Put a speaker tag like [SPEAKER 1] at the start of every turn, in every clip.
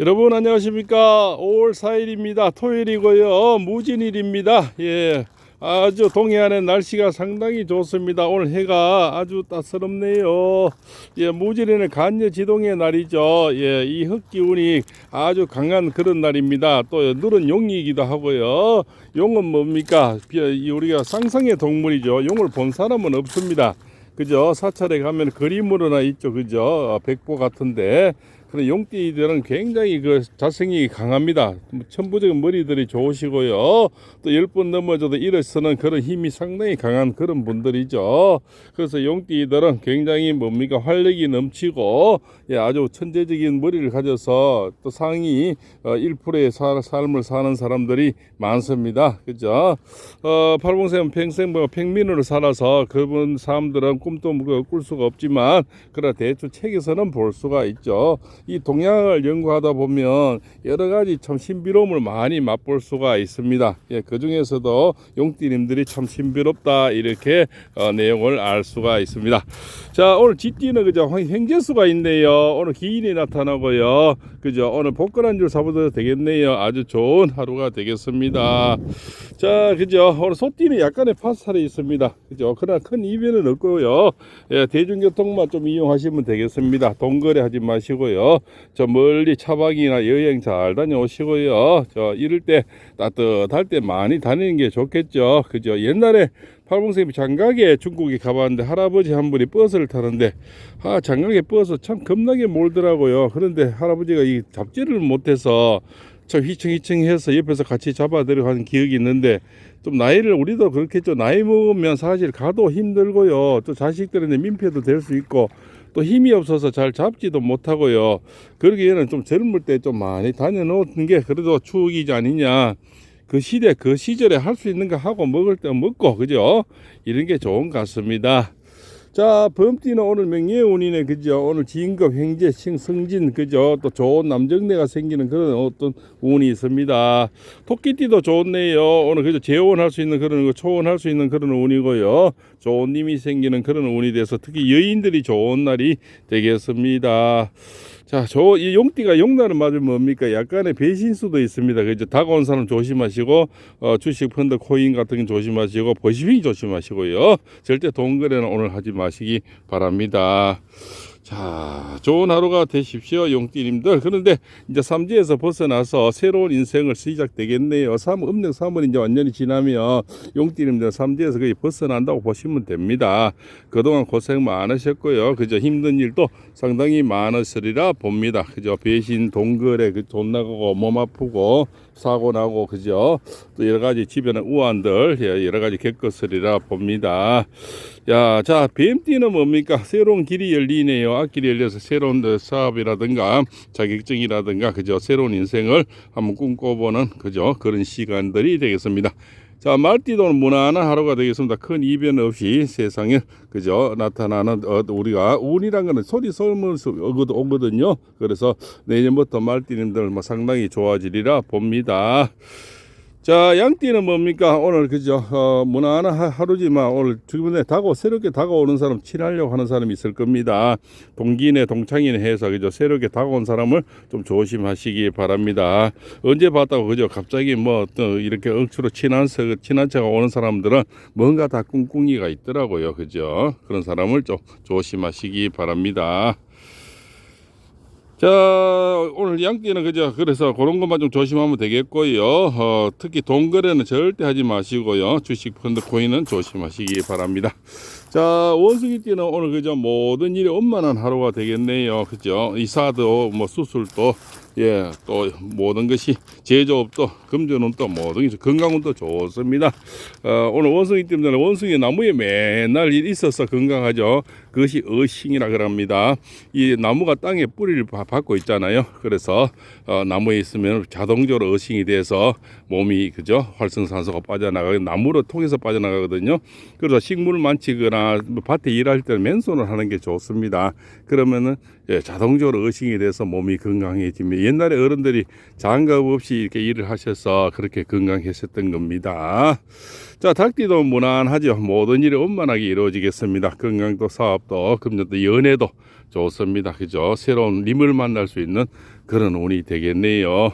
[SPEAKER 1] 여러분 안녕하십니까? 5월 4일입니다. 토요일이고요. 무진일입니다. 예. 아주 동해안의 날씨가 상당히 좋습니다. 오늘 해가 아주 따스럽네요. 예 무진일은 간여지동의 날이죠. 예이 흙기운이 아주 강한 그런 날입니다. 또 누른 용이기도 하고요. 용은 뭡니까? 비- 우리가 상상의 동물이죠. 용을 본 사람은 없습니다. 그죠? 사찰에 가면 그림으로나 있죠. 그죠? 어, 백보 같은데 그런 용띠들은 굉장히 그 자생이 강합니다. 천부적인 머리들이 좋으시고요. 또 열 번 넘어져도 일어서는 그런 힘이 상당히 강한 그런 분들이죠. 그래서 용띠들은 굉장히 뭡니까 활력이 넘치고 예, 아주 천재적인 머리를 가져서 또 상위 어, 1%의 사, 삶을 사는 사람들이 많습니다. 그죠? 어, 팔봉생 평생 뭐 평민으로 살아서 그분 사람들은 꿈도 뭐꿀 수가 없지만 그러나 대충 책에서는 볼 수가 있죠. 이 동양을 연구하다 보면 여러 가지 참 신비로움을 많이 맛볼 수가 있습니다. 예, 그 중에서도 용띠님들이 참 신비롭다 이렇게 어, 내용을 알 수가 있습니다. 자, 오늘 쥐띠는 그죠 황- 행재수가 있네요. 오늘 기인이 나타나고요. 그죠 오늘 복권한 줄 사보도 되겠네요. 아주 좋은 하루가 되겠습니다. 자, 그죠 오늘 소띠는 약간의 파살이 있습니다. 그죠 그러나 큰 이변은 없고요. 예, 대중교통만 좀 이용하시면 되겠습니다. 동거래 하지 마시고요. 저 멀리 차박이나 여행 잘 다녀오시고요. 저 이럴 때 따뜻할 때 많이 다니는 게 좋겠죠. 그죠? 옛날에 팔봉쌤이 장가게 중국에 가봤는데 할아버지 한 분이 버스를 타는데 아 장가게 버스 참 겁나게 몰더라고요. 그런데 할아버지가 이 잡지를 못해서 저 휘청휘청해서 옆에서 같이 잡아들여 하는 기억이 있는데 좀 나이를 우리도 그렇겠죠. 나이 먹으면 사실 가도 힘들고요. 또 자식들한테 민폐도 될 수 있고 또 힘이 없어서 잘 잡지도 못하고요. 그러기에는 좀 젊을 때 좀 많이 다녀놓는 게 그래도 추억이지 아니냐. 그 시대 그 시절에 할 수 있는 거 하고 먹을 때 먹고 그죠? 이런 게 좋은 것 같습니다. 자, 범띠는 오늘 명예운이네, 그죠? 오늘 진급, 행제, 칭, 승진, 그죠? 또 좋은 남정네가 생기는 그런 어떤 운이 있습니다. 토끼띠도 좋네요. 오늘 그죠? 재혼할 수 있는 그런 거, 초혼할 수 있는 그런 운이고요. 좋은 님이 생기는 그런 운이 돼서 특히 여인들이 좋은 날이 되겠습니다. 자, 저 이 용띠가 용날은 맞으면 뭡니까? 약간의 배신수도 있습니다. 그죠? 다가온 사람 조심하시고 어, 주식 펀드 코인 같은 거 조심하시고 버시핑 조심하시고요. 절대 돈 거래는 오늘 하지 마시기 바랍니다. 자, 좋은 하루가 되십시오, 용띠님들. 그런데 이제 삼지에서 벗어나서 새로운 인생을 시작되겠네요. 삼, 음력 3월 이제 완전히 지나면 용띠님들 삼지에서 거의 벗어난다고 보시면 됩니다. 그동안 고생 많으셨고요. 그저 힘든 일도 상당히 많으시리라 봅니다. 그죠? 배신, 동거래, 그돈 나가고 몸 아프고 사고 나고 그죠? 또 여러 가지 주변의 우환들 예, 여러 가지 겪었으리라 봅니다. 야, 자, 뱀띠는 뭡니까? 새로운 길이 열리네요. 앞길이 열려서 새로운 그 사업이라든가 자격증이라든가 그죠? 새로운 인생을 한번 꿈꿔보는 그죠? 그런 시간들이 되겠습니다. 자, 말띠도 무난한 하루가 되겠습니다. 큰 이변 없이 세상에 그죠 나타나는 어, 우리가 운이란 거는 소리 오거든- 오거든요. 그래서 내년부터 말띠님들 뭐 상당히 좋아지리라 봅니다. 자, 양띠는 뭡니까? 오늘 그죠? 어, 무난한 하- 하루지만 오늘 주변에 다고 새롭게 다가오는 사람 친하려고 하는 사람이 있을 겁니다. 동기네 동창이네 해서 그죠? 새롭게 다가온 사람을 좀 조심하시기 바랍니다. 언제 봤다고 그죠? 갑자기 뭐 또 이렇게 억수로 친한 척 친한 척가 오는 사람들은 뭔가 다 꿍꿍이가 있더라고요. 그죠? 그런 사람을 좀 조심하시기 바랍니다. 자 오늘 양띠는 그죠 그래서 그런 것만 좀 조심하면 되겠고요. 어, 특히 돈 거래는 절대 하지 마시고요. 주식 펀드 코인은 조심하시기 바랍니다 자 원숭이띠는 오늘 그죠 모든 일이 원만한 하루가 되겠네요 그죠 이사도 뭐 수술도 예, 또 모든 것이 제조업도 금전운도 모든 것이 건강운도 좋습니다. 어, 오늘 원숭이 때문에 원숭이 나무에 맨날 일 있어서 건강하죠. 그것이 어싱이라 그럽니다. 이 나무가 땅에 뿌리를 바- 받고 있잖아요. 그래서 어, 나무에 있으면 자동적으로 어싱이 돼서 몸이 그죠 활성산소가 빠져나가고 나무로 통해서 빠져나가거든요. 그래서 식물 만지거나 뭐 밭에 일할 때는 맨손을 하는 게 좋습니다. 그러면은 예, 자동적으로 어싱이 돼서 몸이 건강해집니다. 옛날에 어른들이 장갑 없이 이렇게 일을 하셔서 그렇게 건강했었던 겁니다. 자, 닭띠도 무난하죠. 모든 일이 원만하게 이루어지겠습니다. 건강도 사업도 금전도 연애도 좋습니다. 그죠? 새로운 님을 만날 수 있는 그런 운이 되겠네요.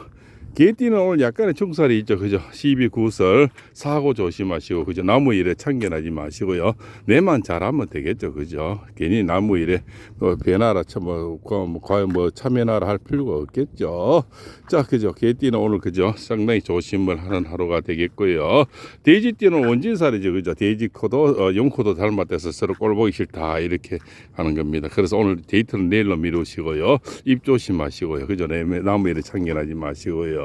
[SPEAKER 1] 개띠는 오늘 약간의 충살이 있죠. 그죠? 시비 구설, 사고 조심하시고, 그죠? 나무 일에 참견하지 마시고요. 내만 잘하면 되겠죠. 그죠? 괜히 나무 일에 뭐 배나라, 참, 뭐, 과- 뭐, 과연 뭐 참여나라 할 필요가 없겠죠. 자, 그죠? 개띠는 오늘 그죠? 상당히 조심을 하는 하루가 되겠고요. 돼지띠는 원진살이죠. 그죠? 돼지 코도, 어, 용코도 닮았대서 서로 꼴 보기 싫다. 이렇게 하는 겁니다. 그래서 오늘 데이트는 내일로 미루시고요. 입 조심하시고요. 그죠? 내- 나무 일에 참견하지 마시고요.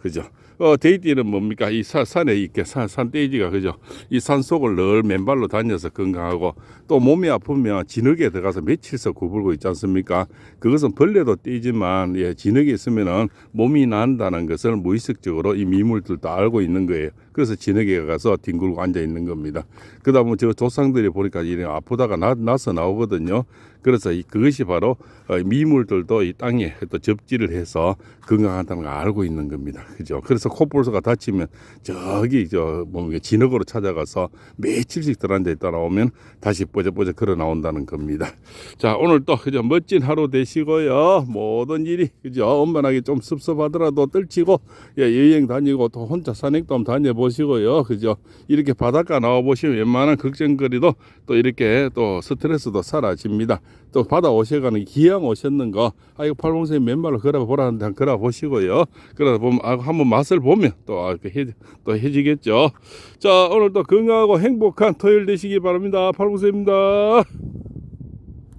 [SPEAKER 1] 그죠? 어, 데이트는 뭡니까? 이 사, 산에 이렇게 산, 산돼지가 그죠? 이 산 속을 늘 맨발로 다녀서 건강하고 또 몸이 아프면 진흙에 들어가서 며칠서 구불고 있지 않습니까? 그것은 벌레도 떼지만 예, 진흙에 있으면은 몸이 난다는 것을 무의식적으로 이 미물들도 알고 있는 거예요. 그래서 진흙에 가서 뒹굴고 앉아 있는 겁니다. 그다음에 저 조상들이 보니까 이래 아프다가 나, 나서 나오거든요. 그래서 이, 그것이 바로 어, 미물들도 이 땅에 또 접지를 해서 건강하다는 걸 알고 있는 겁니다. 그죠? 그래서 코뿔소가 다치면 저기 저뭐 진흙으로 찾아가서 며칠씩 들어앉아 있다 나오면 다시 뽀적뽀적 걸어 나온다는 겁니다. 자 오늘 또 그죠 멋진 하루 되시고요. 모든 일이 그죠 엄만하게 좀 섭섭하더라도 떨치고 예, 여행 다니고 또 혼자 산행도 한번 다녀보 시고요. 그죠 이렇게 바닷가 나와 보시면 웬만한 걱정거리도 또 이렇게 또 스트레스도 사라집니다. 또 바다 오셔가는 기왕 오셨는가 아 이거 팔봉선이 맨발로 걸어 보라는데 한번 걸어 보시고요. 그러다 보면 아, 한번 맛을 보면 또 아, 이렇게 해, 또 해지겠죠. 자 오늘도 건강하고 행복한 토요일 되시기 바랍니다. 팔봉선입니다.